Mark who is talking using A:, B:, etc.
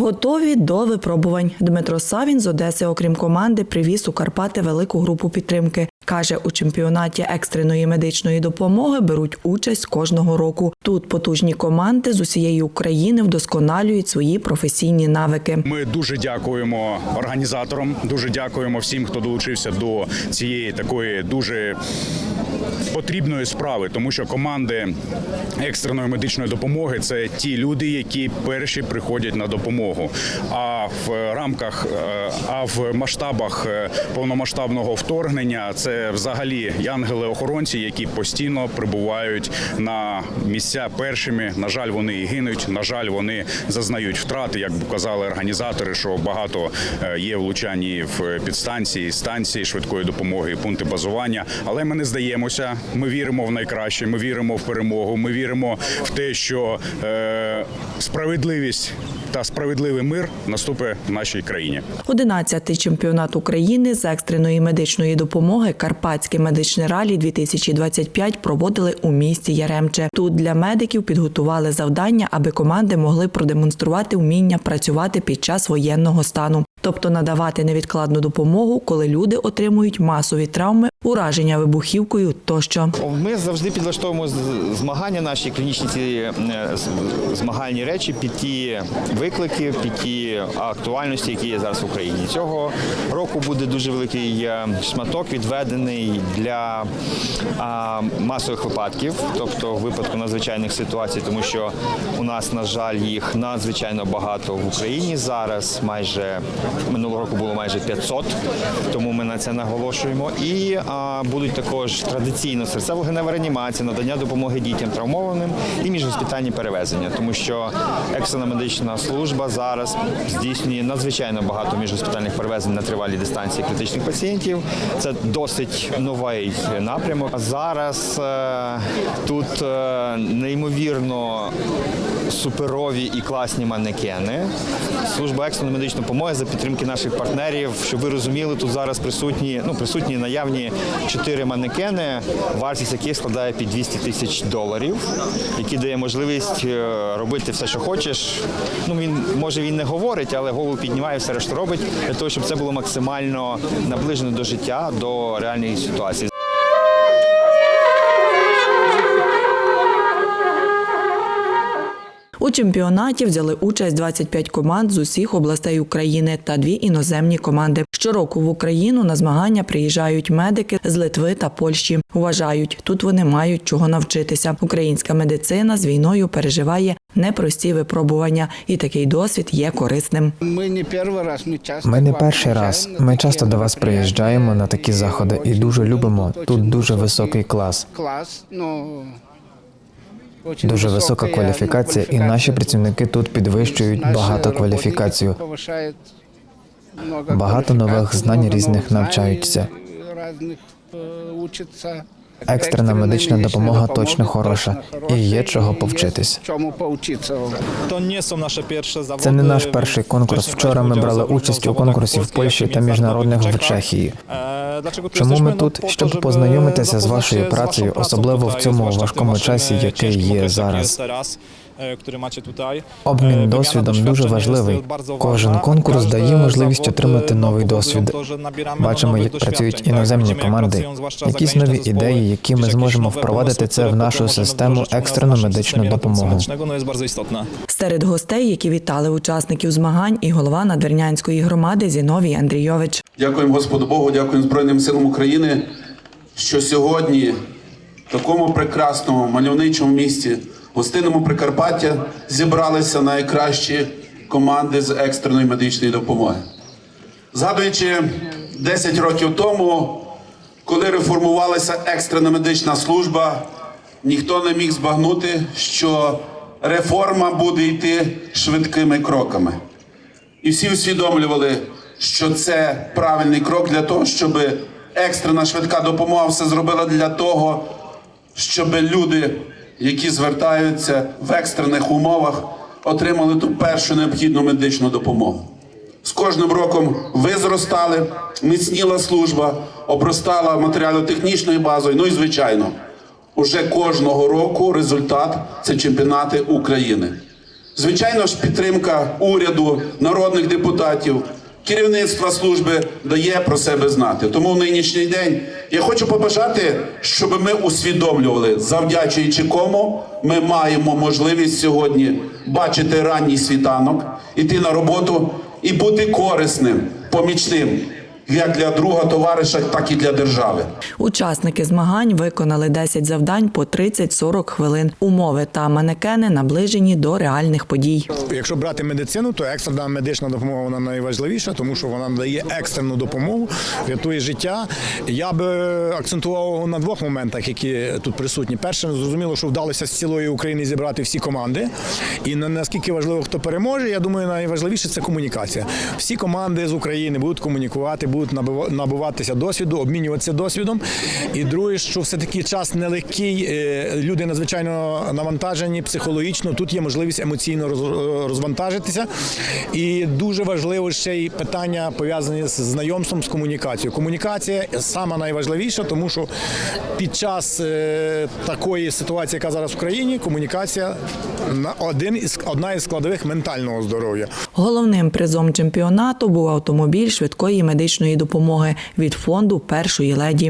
A: Готові до випробувань. Дмитро Савін з Одеси, окрім команди, привіз у Карпати велику групу підтримки. Каже, у чемпіонаті екстреної медичної допомоги беруть участь кожного року. Тут потужні команди з усієї України вдосконалюють свої професійні навики.
B: Ми дуже дякуємо організаторам, дуже дякуємо всім, хто долучився до цієї такої дуже потрібної справи, тому що команди екстреної медичної допомоги це ті люди, які перші приходять на допомогу. А в рамках, е, а в масштабах е, повномасштабного вторгнення це взагалі янголи-охоронці, які постійно прибувають на місця першими. На жаль, вони і гинуть. На жаль, вони зазнають втрати, як казали організатори, що багато е, є влучань в підстанції, станції швидкої допомоги, пункти базування. Але ми не здаємося. Ми віримо в найкраще. Ми віримо в перемогу. Ми віримо в те, що е, справедливість та справедливий мир наступить в нашій країні.
A: 11-й чемпіонат України з екстреної медичної допомоги Карпатське медичне ралі 2025 проводили у місті Яремче. Тут для медиків підготували завдання, аби команди могли продемонструвати вміння працювати під час воєнного стану, тобто надавати невідкладну допомогу, коли люди отримують масові травми, ураження вибухівкою тощо.
C: Ми завжди підлаштовуємо змагання наші клінічні ці е, змагальні речі під ті виклики, під ті актуальності, які є зараз в Україні. Цього року буде дуже великий е, шматок відведений для масових випадків, тобто випадку надзвичайних ситуацій, тому що у нас, на жаль, їх надзвичайно багато в Україні зараз. Майже минулого року було майже 500, тому ми на це наголошуємо. І а, будуть також традиційно серцево-генева реанімація, надання допомоги дітям травмованим і міжгоспітальні перевезення, тому що екстрена медична служба зараз здійснює надзвичайно багато міжгоспітальних перевезень на тривалій дистанції критичних пацієнтів. Це досить новий напрямок. А зараз е, тут е, неймовірно суперові і класні манекени. Служба екстреної медичної допомоги за підтримки наших партнерів. Щоб ви розуміли, тут зараз присутні, ну присутні наявні чотири манекени, вартість яких складає під 200 тисяч доларів, які дає можливість е, робити все, що хочеш. Ну він може він не говорить, але голову піднімає, все решту робить для того, щоб це було максимально наближено до життя, до реальної ситуації.
A: У чемпіонаті взяли участь 25 команд з усіх областей України та дві іноземні команди. Щороку в Україну на змагання приїжджають медики з Литви та Польщі. Вважають, тут вони мають чого навчитися. Українська медицина з війною переживає непрості випробування, і такий досвід є корисним.
D: Ми не перший раз, ми часто
E: Ми не перший раз. Ми часто до вас приїжджаємо на такі заходи і дуже любимо. Тут дуже
D: високий
E: клас,
D: клас, ну
E: дуже висока кваліфікація, і наші працівники тут підвищують багато кваліфікацію. Багато нових знань різних навчаються.
D: Е.
E: Екстрена медична допомога точно хороша, і є чого повчитись. Це не наш перший конкурс. Вчора ми брали участь у конкурсі в Польщі та міжнародних в Чехії.
F: Е,
E: Чому ми тут? Щоб познайомитися з вашою працею, особливо в цьому важкому часі,
F: e,
E: який є зараз.
F: Który macie tutaj.
E: Обмін досвідом дуже важливий. Кожен конкурс дає можливість отримати новий досвід. Бачимо, як працюють іноземні команди, якісь нові ідеї, які ми зможемо впровадити це в нашу систему екстрену медичну допомогу.
A: Серед гостей, які вітали учасників змагань, і голова надвірнянської громади Зіновій Андрійович.
G: Дякуємо Господу Богу, дякуємо Збройним силам України, що сьогодні такому прекрасному мальовничому місті, гостинному Прикарпаття, зібралися найкращі команди з екстреної медичної допомоги. Згадуючи 10 років тому, коли реформувалася екстрена медична служба, ніхто не міг збагнути, що реформа буде йти швидкими кроками. І всі усвідомлювали, що це правильний крок для того, щоб екстрена швидка допомога все зробила для того, щоб люди, які звертаються в екстрених умовах, отримали ту першу необхідну медичну допомогу. З кожним роком ви зростали, міцніла служба, обростала матеріально-технічною базою. Ну і звичайно, уже кожного року результат це чемпіонати України. Звичайно ж, підтримка уряду, народних депутатів, керівництва служби дає про себе знати. Тому в нинішній день я хочу побажати, щоб ми усвідомлювали, завдячуючи кому ми маємо можливість сьогодні бачити ранній світанок, іти на роботу і бути корисним, помічним як для друга товариша, так і для держави.
A: Учасники змагань виконали 10 завдань по 30-40 хвилин. Умови та манекени наближені до реальних подій.
H: Якщо брати медицину, то екстрена медична допомога вона найважливіша, тому що вона надає екстрену допомогу, рятує життя. Я би акцентував на двох моментах, які тут присутні. Перше, зрозуміло, що вдалося з цілої України зібрати всі команди. І на- наскільки важливо, хто переможе, я думаю, найважливіше це комунікація. Всі команди з України будуть комунікувати, будуть набива- набуватися досвіду, обмінюватися досвідом. І друге, що все таки час нелегкий, е, люди надзвичайно навантажені психологічно. Тут є можливість емоційно роз- розвантажитися. І дуже важливо ще й питання пов'язані з знайомством з комунікацією. Комунікація сама найважливіша, тому що під час е, такої ситуації, яка зараз в країні, комунікація один із одна із складових ментального здоров'я.
A: Головним призом чемпіонату був автомобіль швидкої медичної допомоги від фонду першої леді.